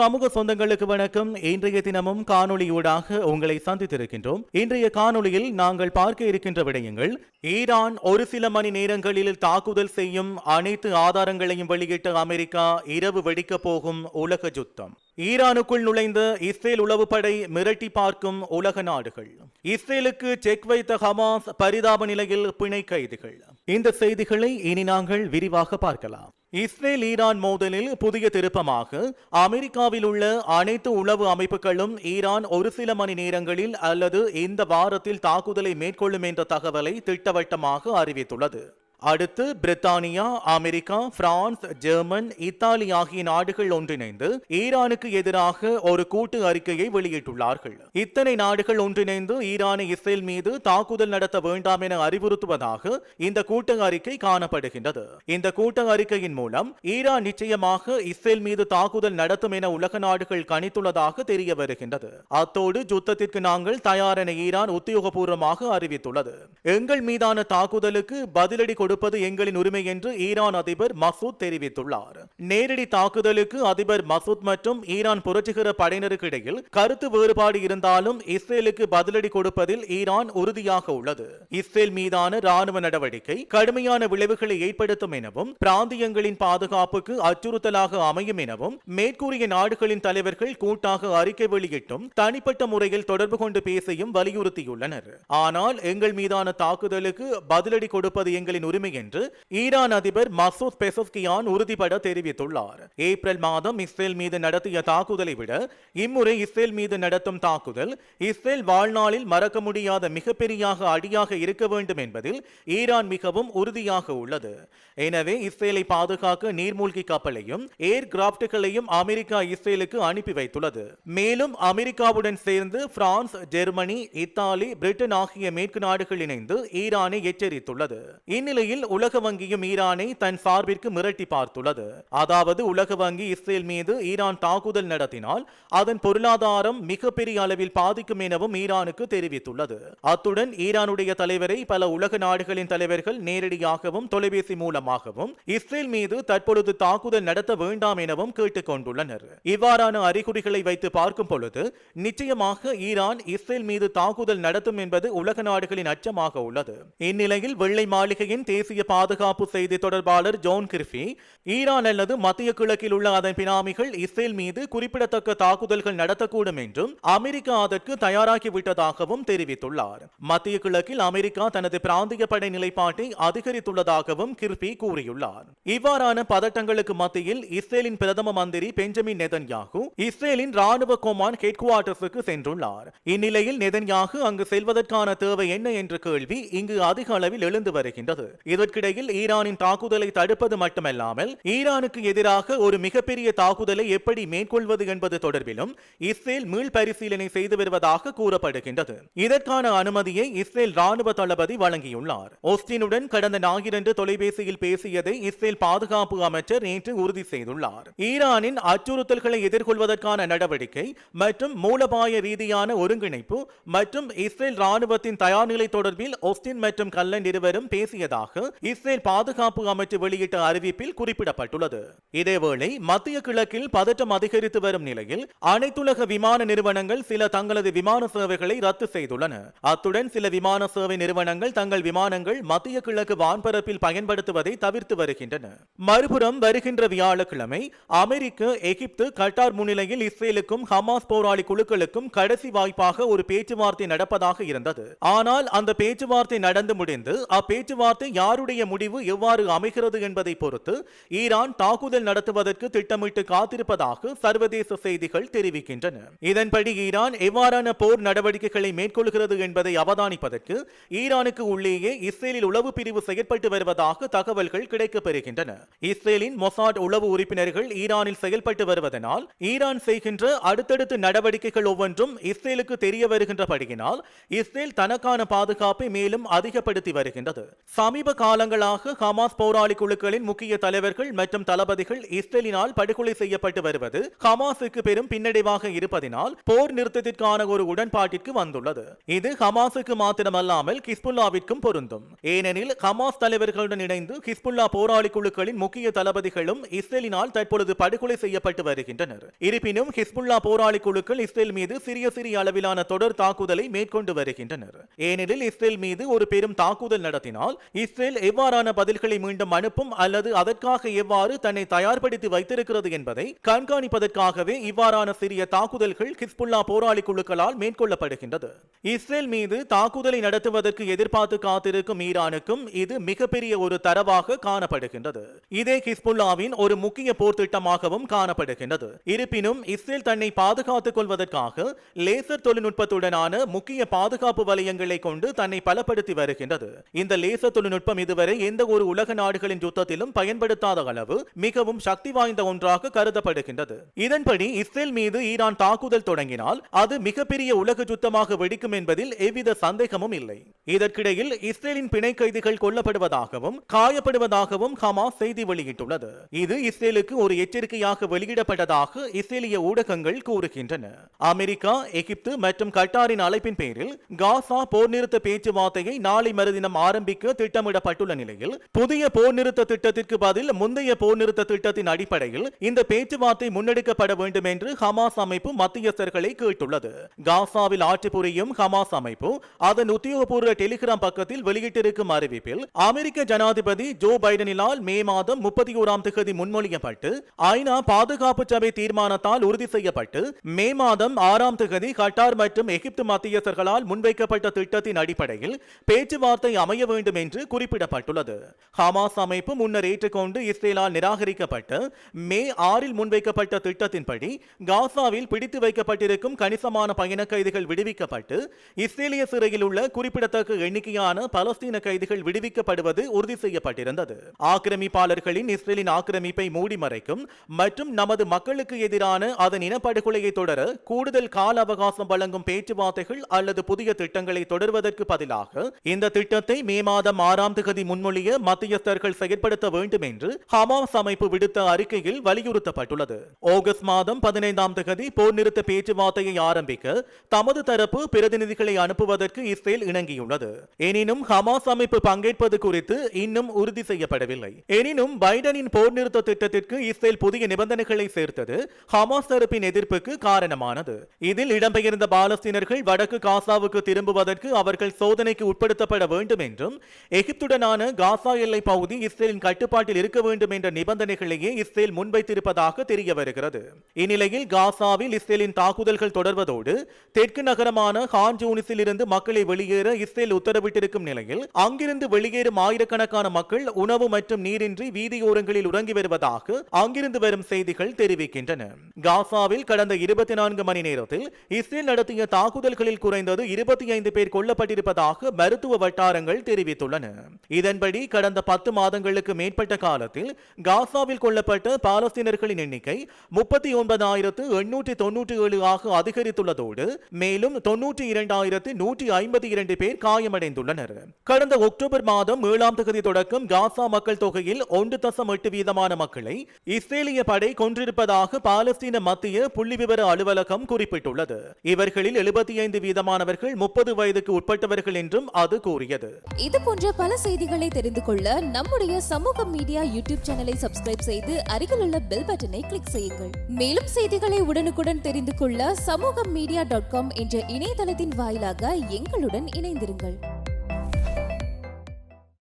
சமூக சொந்தங்களுக்கு வணக்கம். இன்றைய தினமும் காணொளியூடாக உங்களை சந்தித்திருக்கின்றோம். இன்றைய காணொளியில் நாங்கள் பார்க்க இருக்கின்ற விடயங்கள் ஈரான் ஒரு சில மணி நேரங்களில் தாக்குதல் செய்யும் அனைத்து ஆதாரங்களையும் வெளியிட்ட அமெரிக்கா இரவு வெடிக்கப் போகும் உலக யுத்தம். ஈரானுக்குள் நுழைந்த இஸ்ரேல் உளவுப்படை மிரட்டி பார்க்கும் உலக நாடுகள். இஸ்ரேலுக்கு செக் வைத்த ஹமாஸ் பரிதாப நிலையில் பிணை கைதிகள். இந்த செய்திகளை இனி நாங்கள் விரிவாக பார்க்கலாம். இஸ்ரேல் ஈரான் மோதலில் புதிய திருப்பமாக அமெரிக்காவில் உள்ள அனைத்து உளவு அமைப்புகளும் ஈரான் ஒரு சில மணி நேரங்களில் அல்லது இந்த வாரத்தில் தாக்குதலை மேற்கொள்ளும் என்ற தகவலை திட்டவட்டமாக அறிவித்துள்ளது. அடுத்து பிரித்தானியா அமெரிக்கா பிரான்ஸ் ஜெர்மன் இத்தாலி ஆகிய நாடுகள் ஒன்றிணைந்து ஈரானுக்கு எதிராக ஒரு கூட்டு அறிக்கையை வெளியிட்டுள்ளார்கள். இத்தனை நாடுகள் ஒன்றிணைந்து ஈரானை இஸ்ரேல் மீது தாக்குதல் நடத்த வேண்டாம் என அறிவுறுத்துவதாக இந்த கூட்டு அறிக்கை காணப்படுகின்றது. இந்த கூட்டு அறிக்கையின் மூலம் ஈரான் நிச்சயமாக இஸ்ரேல் மீது தாக்குதல் நடத்தும் என உலக நாடுகள் கணித்துள்ளதாக தெரிய வருகின்றது. அத்தோடு யுத்தத்திற்கு நாங்கள் தயாரென ஈரான் உத்தியோகபூர்வமாக அறிவித்துள்ளது. எங்கள் மீதான தாக்குதலுக்கு பதிலடி கொடுப்பது எங்களின் உரிமை என்று ஈரான் அதிபர் மசூத் தெரிவித்துள்ளார். நேரடி தாக்குதலுக்கு அதிபர் மசூத் மற்றும் ஈரான் புரட்சிகர படையினருக்கு இடையில் கருத்து வேறுபாடு இருந்தாலும் இஸ்ரேலுக்கு பதிலடி கொடுப்பதில் ஈரான் உறுதியாக உள்ளது. இஸ்ரேல் மீதான ராணுவ நடவடிக்கை கடுமையான விளைவுகளை ஏற்படுத்தும் எனவும் பிராந்தியங்களின் பாதுகாப்புக்கு அச்சுறுத்தலாக அமையும் எனவும் மேற்கூறிய நாடுகளின் தலைவர்கள் கூட்டாக அறிக்கை வெளியிட்டும் தனிப்பட்ட முறையில் தொடர்பு கொண்டு பேசியும் வலியுறுத்தியுள்ளனர். ஆனால் எங்கள் மீதான தாக்குதலுக்கு பதிலடி கொடுப்பது எங்களின் உரிமை உரிமை என்று ஈரான் அதிபர் மசூத் பெசஸ்கியான் உறுதிபட தெரிவித்துள்ளார். ஏப்ரல் மாதம் இஸ்ரேல் மீது நடத்திய தாக்குதலை விட இம்முறை இஸ்ரேல் மீது நடத்தும் தாக்குதல் இஸ்ரேல் வாழ்நாளில் மறக்க முடியாத மிகப்பெரியாக அடியாக இருக்க வேண்டும் என்பதில் ஈரான் மிகவும் உறுதியாக உள்ளது. எனவே இஸ்ரேலை பாதுகாக்க நீர்மூழ்கி கப்பலையும் ஏர் கிராப்டுகளையும் அமெரிக்கா இஸ்ரேலுக்கு அனுப்பி வைத்துள்ளது. மேலும் அமெரிக்காவுடன் சேர்ந்து பிரான்ஸ் ஜெர்மனி இத்தாலி பிரிட்டன் ஆகிய மேற்கு நாடுகள் இணைந்து ஈரானை எச்சரித்துள்ளது. இந்நிலையில் உலக வங்கியும் ஈரானை தன் சார்பிற்கு மிரட்டி பார்த்துள்ளது. அதாவது உலக வங்கி இஸ்ரேல் மீது ஈரான் தாக்குதல் நடத்தினால் அதன் பொருளாதாரம் மிகப்பெரிய அளவில் பாதிக்கும் எனவும் ஈரானுக்கு தெரிவித்துள்ளது. அத்துடன் ஈரானுடைய தலைவரை பல உலக நாடுகளின் தலைவர்கள் நேரடியாகவும் தொலைபேசி மூலமாகவும் இஸ்ரேல் மீது தற்பொழுது தாக்குதல் நடத்த வேண்டாம் எனவும் கேட்டுக் கொண்டுள்ளனர். இவ்வாறான அறிகுறிகளை வைத்து பார்க்கும் பொழுது நிச்சயமாக ஈரான் இஸ்ரேல் மீது தாக்குதல் நடத்தும் என்பது உலக நாடுகளின் அச்சமாக உள்ளது. இந்நிலையில் வெள்ளை மாளிகையின் தேசிய பாதுகாப்பு செய்தி தொடர்பாளர் ஜோன் கிரிஃபி ஈரான் அல்லது மத்திய கிழக்கில் உள்ள அதன் பினாமிகள் இஸ்ரேல் மீது குறிப்பிடத்தக்க தாக்குதல்கள் நடத்தக்கூடும் என்றும் அமெரிக்கா அதற்கு தயாராகிவிட்டதாகவும் தெரிவித்துள்ளார். மத்திய கிழக்கில் அமெரிக்கா தனது பிராந்திய படை நிலைப்பாட்டை அதிகரித்துள்ளதாகவும் கிர்பி கூறியுள்ளார். இவ்வாறான பதட்டங்களுக்கு மத்தியில் இஸ்ரேலின் பிரதம மந்திரி பெஞ்சமின் நெதன்யாகு இஸ்ரேலின் ராணுவ கொமான் ஹெட் குவார்டர்ஸுக்கு சென்றுள்ளார். இந்நிலையில் நெதன்யாகு அங்கு செல்வதற்கான தேவை என்ன என்ற கேள்வி இங்கு அதிக அளவில் எழுந்து வருகின்றது. இதற்கிடையில் ஈரானின் தாக்குதலை தடுப்பது மட்டுமல்லாமல் ஈரானுக்கு எதிராக ஒரு மிகப்பெரிய தாக்குதலை எப்படி மேற்கொள்வது என்பது தொடர்பிலும் இஸ்ரேல் மீள் பரிசீலனை செய்து வருவதாக கூறப்படுகின்றது. இதற்கான அனுமதியை இஸ்ரேல் ராணுவ தளபதி வழங்கியுள்ளார். ஓஸ்டினுடன் கடந்த ஞாயிறன்று தொலைபேசியில் பேசியதை இஸ்ரேல் பாதுகாப்பு அமைச்சர் நேற்று உறுதி செய்துள்ளார். ஈரானின் அச்சுறுத்தல்களை எதிர்கொள்வதற்கான நடவடிக்கை மற்றும் மூலபாய ரீதியான ஒருங்கிணைப்பு மற்றும் இஸ்ரேல் ராணுவத்தின் தயார்நிலை தொடர்பில் ஒஸ்டின் மற்றும் கல்லன் இருவரும் பேசியதாக இஸ்ரேல் பாதுகாப்பு அமைச்சு வெளியிட்ட அறிவிப்பில் குறிப்பிடப்பட்டுள்ளது. இதேவேளை மத்திய கிழக்கில் பதற்றம் அதிகரித்து வரும் நிலையில் அனைத்துலக விமான நிறுவனங்கள் சில தங்களது விமான சேவைகளை ரத்து செய்துள்ளன. அத்துடன் சில விமான சேவை நிறுவனங்கள் தங்கள் விமானங்கள் மத்திய கிழக்கு வான்பரப்பில் பயன்படுத்துவதை தவிர்த்து வருகின்றன. மறுபுறம் வருகின்ற வியாழக்கிழமை அமெரிக்க எகிப்து கட்டார் முன்னிலையில் இஸ்ரேலுக்கும் ஹமாஸ் போராளி குழுக்களுக்கும் கடைசி வாய்ப்பாக ஒரு பேச்சுவார்த்தை நடப்பதாக இருந்தது. ஆனால் அந்த பேச்சுவார்த்தை நடந்து முடிந்து அப்பேச்சுவார்த்தை யாருடைய முடிவு எவ்வாறு அமைகிறது என்பதை பொறுத்து ஈரான் தாக்குதல் நடத்துவதற்கு திட்டமிட்டு காத்திருப்பதாக சர்வதேச செய்திகள் தெரிவிக்கின்றன. இதன்படி ஈரான் எவ்வாறான போர் நடவடிக்கைகளை மேற்கொள்கிறது என்பதை அவதானிப்பதற்கு ஈரானுக்கு உள்ளேயே இஸ்ரேலில் உளவு பிரிவு செயல்பட்டு வருவதாக தகவல்கள் கிடைக்கப்பெறுகின்றன. இஸ்ரேலின் மொசாட் உளவு உறுப்பினர்கள் ஈரானில் செயல்பட்டு வருவதனால் ஈரான் செய்கின்ற அடுத்தடுத்த நடவடிக்கைகள் ஒவ்வொன்றும் இஸ்ரேலுக்கு தெரிய வருகின்றபடியினால் இஸ்ரேல் தனக்கான பாதுகாப்பை மேலும் அதிகப்படுத்தி வருகின்றது. சமீப சமீப காலங்களாக ஹமாஸ் போராளி குழுக்களின் முக்கிய தலைவர்கள் மற்றும் தளபதிகள் இஸ்ரேலினால் படுகொலை செய்யப்பட்டு வருவது ஹமாஸுக்கு பெரும் பின்னடைவாக இருப்பதினால் போர் நிறுத்தத்திற்கான ஒரு உடன்பாட்டிற்கு வந்துள்ளது. இது ஹமாஸுக்கு மாத்திரமல்லாமல் ஹிஸ்புல்லாவிற்கும் பொருந்தும். ஏனெனில் ஹமாஸ் தலைவர்களுடன் இணைந்து ஹிஸ்புல்லா போராளி குழுக்களின் முக்கிய தளபதிகளும் இஸ்ரேலினால் தற்பொழுது படுகொலை செய்யப்பட்டு வருகின்றனர். இருப்பினும் ஹிஸ்புல்லா போராளி குழுக்கள் இஸ்ரேல் மீது சிறிய சிறிய அளவிலான தொடர் தாக்குதலை மேற்கொண்டு வருகின்றனர். ஏனெனில் இஸ்ரேல் மீது ஒரு பெரும் தாக்குதல் நடத்தினால் இஸ்ரேல் எவ்வாறான பதில்களை மீண்டும் அனுப்பும் அல்லது அதற்காக எவ்வாறு தன்னை தயார்படுத்தி வைத்திருக்கிறது என்பதை கண்காணிப்பதற்காகவே இவ்வாறான சிறிய தாக்குதல்கள் ஹிஸ்புல்லா போராளி குழுக்களால் மேற்கொள்ளப்படுகின்றது. இஸ்ரேல் மீது தாக்குதலை நடத்துவதற்கு எதிர்பார்த்து காத்திருக்கும் ஈரானுக்கும் இது மிகப்பெரிய ஒரு தரவாக காணப்படுகின்றது. இதே ஹிஸ்புல்லாவின் ஒரு முக்கிய போர் திட்டமாகவும் காணப்படுகின்றது. இருப்பினும் இஸ்ரேல் தன்னை பாதுகாத்துக் கொள்வதற்காக லேசர் தொழில்நுட்பத்துடனான முக்கிய பாதுகாப்பு வலயங்களை கொண்டு தன்னை பலப்படுத்தி வருகின்றது. இந்த லேசர் தொழில்நுட்ப தொழில்நுட்பம் இதுவரை எந்த ஒரு உலக நாடுகளின் யுத்தத்திலும் பயன்படுத்தாத அளவு மிகவும் சக்தி வாய்ந்த ஒன்றாக கருதப்படுகின்றது. இதன்படி இஸ்ரேல் மீது ஈரான் தாக்குதல் தொடங்கினால் அது மிகப்பெரிய உலக யுத்தமாக வெடிக்கும் என்பதில் எவ்வித சந்தேகமும் இல்லை. இதற்கிடையில் இஸ்ரேலின் பிணை கைதிகள் கொல்லப்படுவதாகவும் காயப்படுவதாகவும் ஹமாஸ் செய்தி வெளியிட்டுள்ளது. இது இஸ்ரேலுக்கு ஒரு எச்சரிக்கையாக வெளியிடப்பட்டதாக இஸ்ரேலிய ஊடகங்கள் கூறுகின்றன. அமெரிக்கா எகிப்து மற்றும் கட்டாரின் அழைப்பின் பேரில் காசா போர் நிறுத்த பேச்சுவார்த்தையை நாளை மறுதினம் ஆரம்பிக்க திட்டமிடப்பட்டுள்ள நிலையில் புதிய போர் நிறுத்த திட்டத்திற்கு பதில் முந்தைய போர் நிறுத்த திட்டத்தின் அடிப்படையில் இந்த பேச்சுவார்த்தை முன்னெடுக்கப்பட வேண்டும் என்று ஹமாஸ் அமைப்பு மத்தியஸ்தர்களை கேட்டுள்ளது. காசாவில் ஆட்சி புரியும் ஹமாஸ் அமைப்பு அதன் உத்தியோகபூர்வ டெலிகிராம் பக்கத்தில் வெளியிட்டிருக்கும் அறிவிப்பில் அமெரிக்க ஜனாதிபதி ஜோ பைடனினால் மே மாதம் முப்பத்தி ஓராம் தேதி முன்மொழியப்பட்டு ஐநா பாதுகாப்பு சபை தீர்மானத்தால் உறுதி செய்யப்பட்டு மே மாதம் ஆறாம் தேதி கட்டார் மற்றும் எகிப்து மத்தியஸ்தர்களால் முன்வைக்கப்பட்ட திட்டத்தின் அடிப்படையில் பேச்சுவார்த்தை அமைய வேண்டும் என்று குறிப்பிடப்பட்டுள்ளது. ஹமாஸ் அமைப்பு முன்னர் ஏற்றுக்கொண்டு இஸ்ரேலால் நிராகரிக்கப்பட்டு மே ஆறில் முன்வைக்கப்பட்ட திட்டத்தின்படி காசாவில் பிடித்து வைக்கப்பட்டிருக்கும் கணிசமான பயண கைதிகள் விடுவிக்கப்பட்டு இஸ்ரேலிய சிறையில் உள்ள குறிப்பிடத்தக்க எண்ணிக்கையான பலஸ்தீன கைதிகள் விடுவிக்கப்படுவது உறுதி செய்யப்பட்டிருந்தது. ஆக்கிரமிப்பாளர்களின் இஸ்ரேலின் ஆக்கிரமிப்பை மூடி மறைக்கும் மற்றும் நமது மக்களுக்கு எதிரான அதன் இனப்படுகொலையை தொடர கூடுதல் கால அவகாசம் வழங்கும் பேச்சுவார்த்தைகள் அல்லது புதிய திட்டங்களை தொடர்வதற்கு பதிலாக இந்த திட்டத்தை மே மாதம் ஆறாம் தேதி முன்மொழிய மத்தியஸ்தர்கள் செயற்படுத்த வேண்டும் என்று ஹமாஸ் அமைப்பு விடுத்த அறிக்கையில் வலியுறுத்தப்பட்டுள்ளது. ஆகஸ்ட் மாதம் பதினைந்தாம் தேதி போர் நிறுத்த பேச்சுவார்த்தையை ஆரம்பிக்க தமது தரப்பு பிரதிநிதிகளை அனுப்புவதற்கு இஸ்ரேல் இணங்கியுள்ளது. எனினும் ஹமாஸ் அமைப்பு பங்கேற்பது குறித்து இன்னும் உறுதி செய்யப்படவில்லை. எனினும் பைடனின் போர் நிறுத்த திட்டத்திற்கு இஸ்ரேல் புதிய நிபந்தனைகளை சேர்த்தது ஹமாஸ் தரப்பின் எதிர்ப்புக்கு காரணமானது. இதில் இடம்பெயர்ந்த பாலஸ்தீனர்கள் வடக்கு காசாவுக்கு திரும்புவதற்கு அவர்கள் சோதனைக்கு உட்படுத்தப்பட வேண்டும் என்றும் எகிப்துடனான காசா எல்லை பகுதி இஸ்ரேலின் கட்டுப்பாட்டில் இருக்க வேண்டும் என்ற நிபந்தனைகளையே இஸ்ரேல் முன்வைத்திருப்பதாக தெரிய வருகிறது. இந்நிலையில் காசாவில் இஸ்ரேலின் தாக்குதல்கள் தொடர்வதோடு தெற்கு நகரமான ஹான் ஜூனிஸில் இருந்து மக்களை வெளியேற இஸ்ரேல் உத்தரவிட்டிருக்கும் நிலையில் அங்கிருந்து வெளியேறும் ஆயிரக்கணக்கான மக்கள் உணவு மற்றும் நீரின்றி வீதியோரங்களில் உறங்கி வருவதாக அங்கிருந்து வரும் செய்திகள் தெரிவிக்கின்றன. காசாவில் கடந்த இருபத்தி நான்கு மணி நேரத்தில் இஸ்ரேல் நடத்திய தாக்குதல்களில் குறைந்தது இருபத்தி ஐந்து பேர் கொல்லப்பட்டிருப்பதாக மருத்துவ வட்டாரங்கள் தெரிவித்துள்ளன. இதன்படி கடந்த பத்து மாதங்களுக்கு மேற்பட்ட காலத்தில் காசாவில் கொல்லப்பட்ட பாலஸ்தீனர்களின் எண்ணிக்கை முப்பத்தி ஒன்பதாயிரத்து எண்ணூற்றி தொன்னூற்றி ஏழு ஆக அதிகரித்துள்ளதோடு மேலும் தொன்னூற்றி இரண்டாயிரத்து நூற்றி ஐம்பத்தி இரண்டு பேர் காயமடைந்துள்ளனர் கடந்த அக்டோபர் மாதம் ஏழாம் தேதி தொடக்கம் காசா மக்கள் தொகையில் ஒன்று தசம் எட்டு வீதமான மக்களை இஸ்ரேலிய படை கொன்றிருப்பதாக பாலஸ்தீன மத்திய புள்ளி விவர அலுவலகம் குறிப்பிட்டுள்ளது. இவர்களில் எழுபத்தி ஐந்து வீதமானவர்கள் முப்பது வயதுக்கு உட்பட்டவர்கள் என்றும் அது கூறியது. இது போன்ற பல செய்திகளை தெரிந்து கொள்ள நம்முடைய சமூக மீடியா யூடியூப் சேனலை சப்ஸ்கிரைப் செய்து அருகில் உள்ள பெல் பட்டனை கிளிக் செய்யுங்கள். மேலும் செய்திகளை உடனுக்குடன் தெரிந்து கொள்ள சமூக மீடியா டாட் காம் என்ற இணையதளத்தின் வாயிலாக எங்களுடன் இணைந்திருங்கள். வாருங்கள்